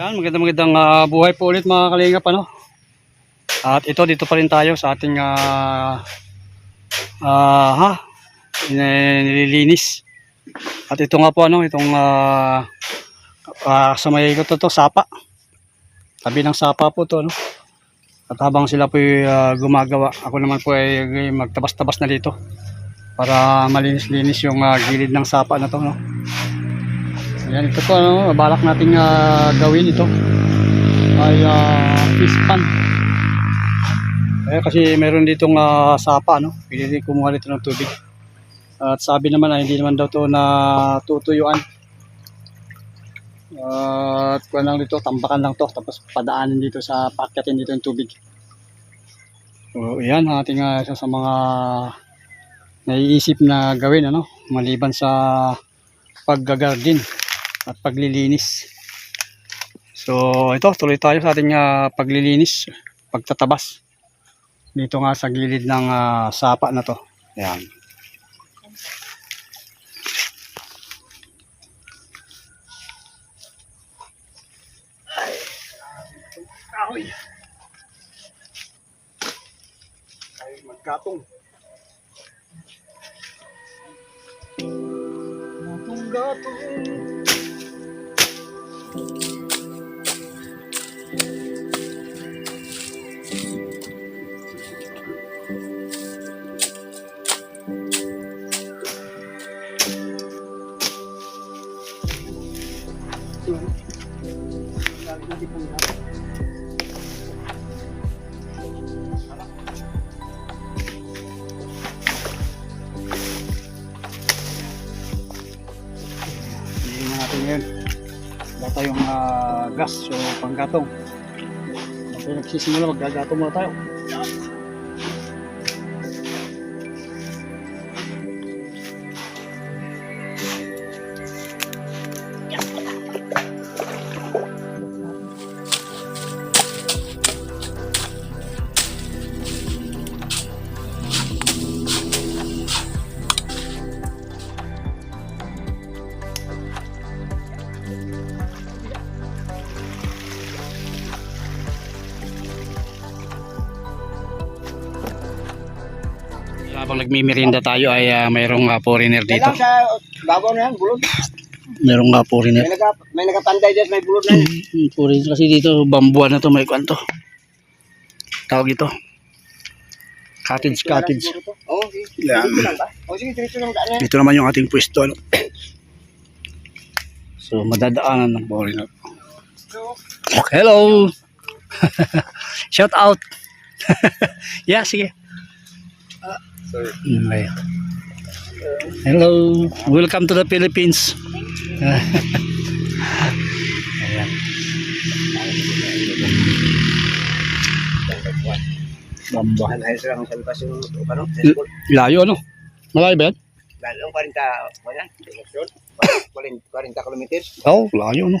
Yan, magandang magandang ah, buhay po ulit mga kalingap ano. At ito dito pa rin tayo sa ating ah ah, ha Ni- nililinis. At ito nga po ano, itong ah ah, sa may ko to, sapa. Tabi ng sapa po to no. At habang sila po ah, gumagawa, ako naman po ay magtabas-tabas na dito para malinis-linis yung ah, gilid ng sapa na to no. Ayan, ito po, ano, balak nating ah, gawin ito ay uh, fish pan. Eh, kasi meron ditong uh, sapa, no? Pili kumuha nito ng tubig. At sabi naman ay hindi naman daw to na tutuyuan. at kuha lang dito, tambakan lang to, tapos padaanin dito sa pakyatin dito yung tubig. So, yan ating ah, isa sa mga naiisip na gawin, ano? Maliban sa paggagarden at paglilinis. So ito, tuloy tayo sa ating ah, paglilinis, pagtatabas. Dito nga sa gilid ng ah, sapa na to. Ayan. Ahoy! Ay, magkatong. Gatong-gatong. Hindi na natin ngayon. Wala tayong ah, gas o panggatong. Kasi nagsisimula maggagatong muna tayo. Habang nagmimirinda tayo ay ah, mayroong ah, foreigner dito. Kailang sa babaw na yan, bulod. Mayroong ah, foreigner. May, naka, may may bulod na yan. Mm, foreigner kasi dito bambuan na to may kwanto. Tawag ito. Cottage, cottage. Oo. Yan. Yan. Dito naman yung ating pwesto. Ano? So, madadaanan ng foreigner. Hello! Shout out! yeah, sige. Sorry. Okay. Hello! Welcome to the Philippines. Ayan. Bamba. Ano. Layo, ano? Malayo ba yan? Lalo, 40, wala, direksyon. 40 kilometers. Oh, layo, no?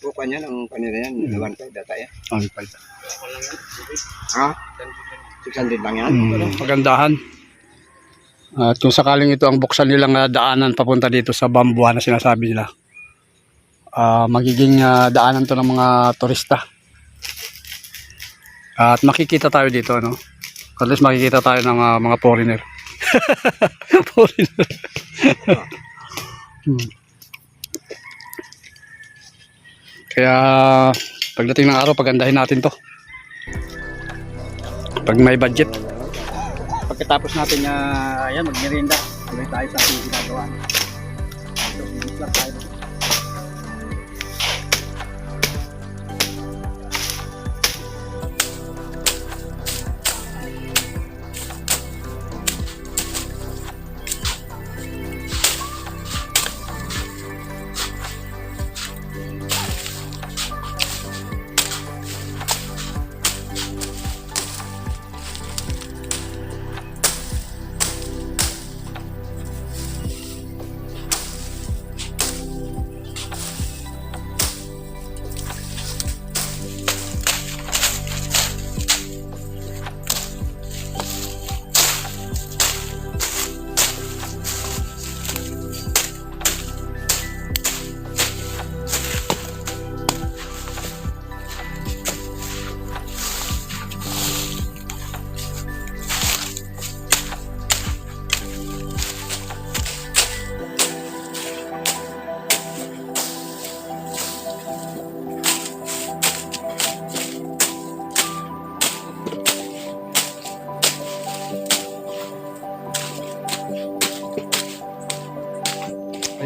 Bukan yan, ang kanina yan, lawan ko, data yan. Ang pala. Ha? 600 lang yan. Mm, pagandahan. At kung sakaling ito ang buksan nilang ah, daanan papunta dito sa Bambuan na sinasabi nila, ah, magiging ah, daanan to ng mga turista. At makikita tayo dito, ano? At least makikita tayo ng ah, mga foreigner. foreigner. Hmm. Kaya pagdating ng araw, pagandahin natin to. Pag may budget. Pagkatapos natin na uh, ayan, magmerienda, tuloy tayo sa ating ginagawa. Lang tayo.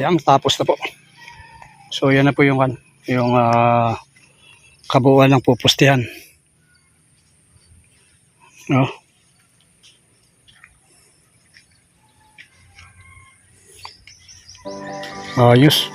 Ayan, tapos na po. So yan na po yung, kan- yung ah, kabuuan ng pupustihan. No? Ayos.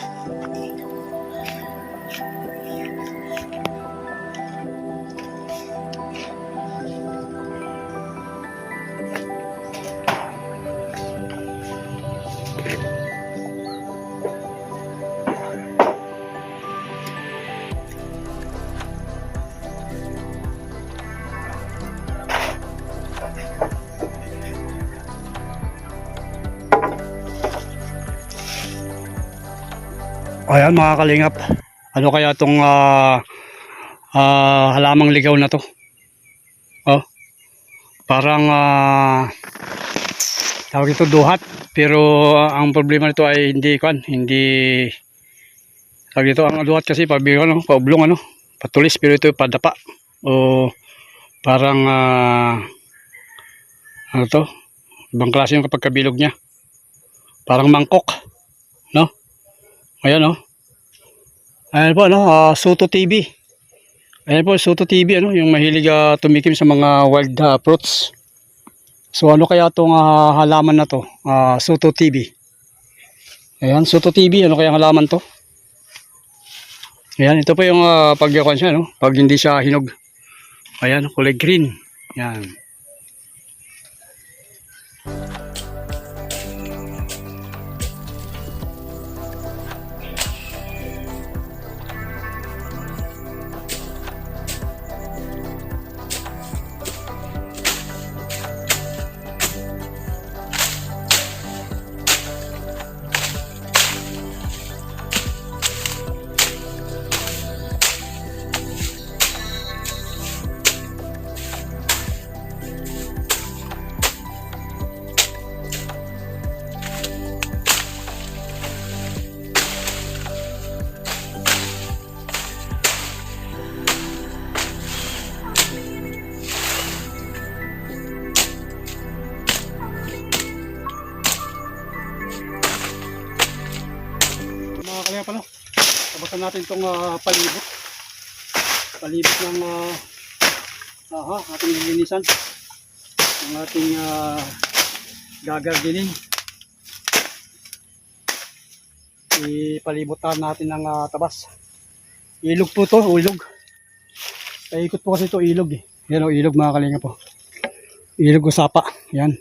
Ayan mga kalingap. Ano kaya itong ah, ah, halamang ligaw na to? Oh. Parang ah, tawag ito duhat. Pero ang problema nito ay hindi kan, hindi tawag ito ang duhat kasi pabigo ano, paublong ano, patulis pero ito padapa. O parang ah, ano to? Ibang klase yung kapag kabilog niya. Parang mangkok. No? Ayan oh. Ayan po ano, ah, Soto TV. Ayan po, Soto TV ano, yung mahilig ah, tumikim sa mga wild ah, fruits. So ano kaya tong ah, halaman na to? Ah, Soto TV. Ayan, Soto TV, ano kaya halaman to? Ayan, ito po yung uh, pagyakuan siya, no? Pag hindi siya hinog. Ayan, kulay green. Ayan. Tabasan natin itong ah, palibot. Palibot ng uh, aha, ating linisan. Ang ating uh, gagardinin. Ipalibutan natin ng ah, tabas. Ilog po to, ilog. Paikot po kasi ito ilog eh. Yan o, ilog mga kalinga po. Ilog o sapa. Yan.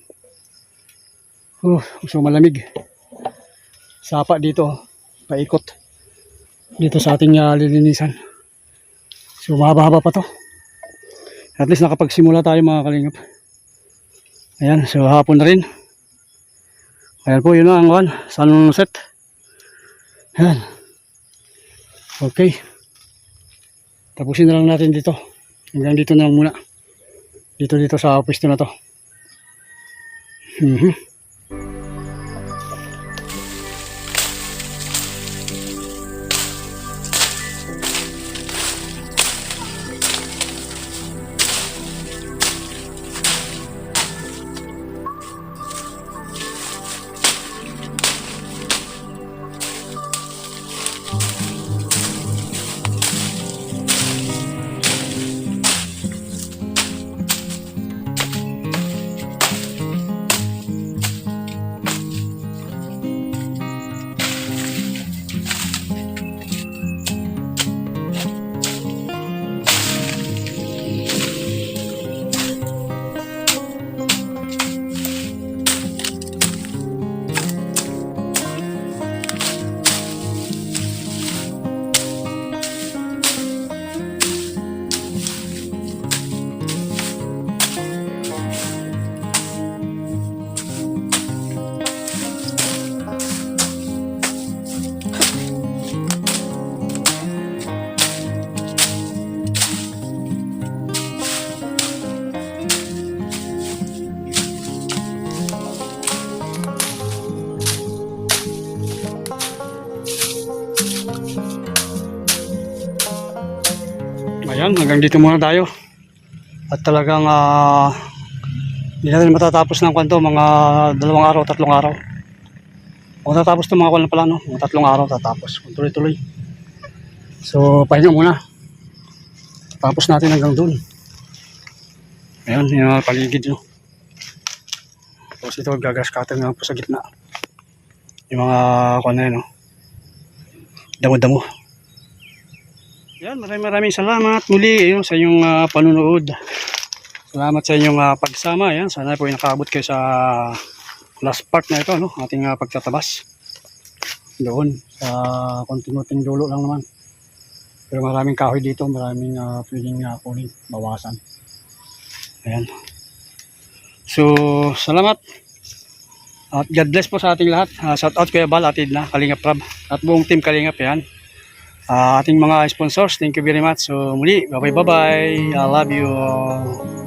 Uh, gusto malamig. Sapa dito. oh paikot dito sa ating uh, lilinisan. So mahaba-haba pa to. At least nakapagsimula tayo mga kalingap. Ayan, so hapon na rin. Ayan po, yun na ang one, sunset. Ayan. Okay. Tapusin na lang natin dito. Hanggang dito na lang muna. Dito dito sa pwesto na to. Mhm. Ayan, hanggang dito muna tayo. At talagang ah, hindi natin matatapos ng kwanto mga dalawang araw, tatlong araw. Matatapos itong mga kuwan na pala, no? Mga tatlong araw tatapos. Kung tuloy-tuloy. So, pahinga muna. Tapos natin hanggang doon. Ayan, yung mga paligid, no? Tapos ito, gagas cutter nga po sa gitna. Yung mga kuwan na yun, no? Damo-damo. Yan, maraming maraming salamat muli ayun, sa inyong ah, panunood. Salamat sa inyong ah, pagsama. Yan, sana po ay nakaabot kayo sa last part na ito, no? Ating ah, pagtatabas. Doon, sa konting-konting dulo lang naman. Pero maraming kahoy dito, maraming uh, pwedeng uh, kunin, bawasan. Ayan. So, salamat. At God bless po sa ating lahat. Uh, shout out Kuya Bal, Atid na, Kalingap Rab. At buong team Kalingap yan. Ah, ating mga sponsors, thank you very much. So muli, bye bye bye. I love you.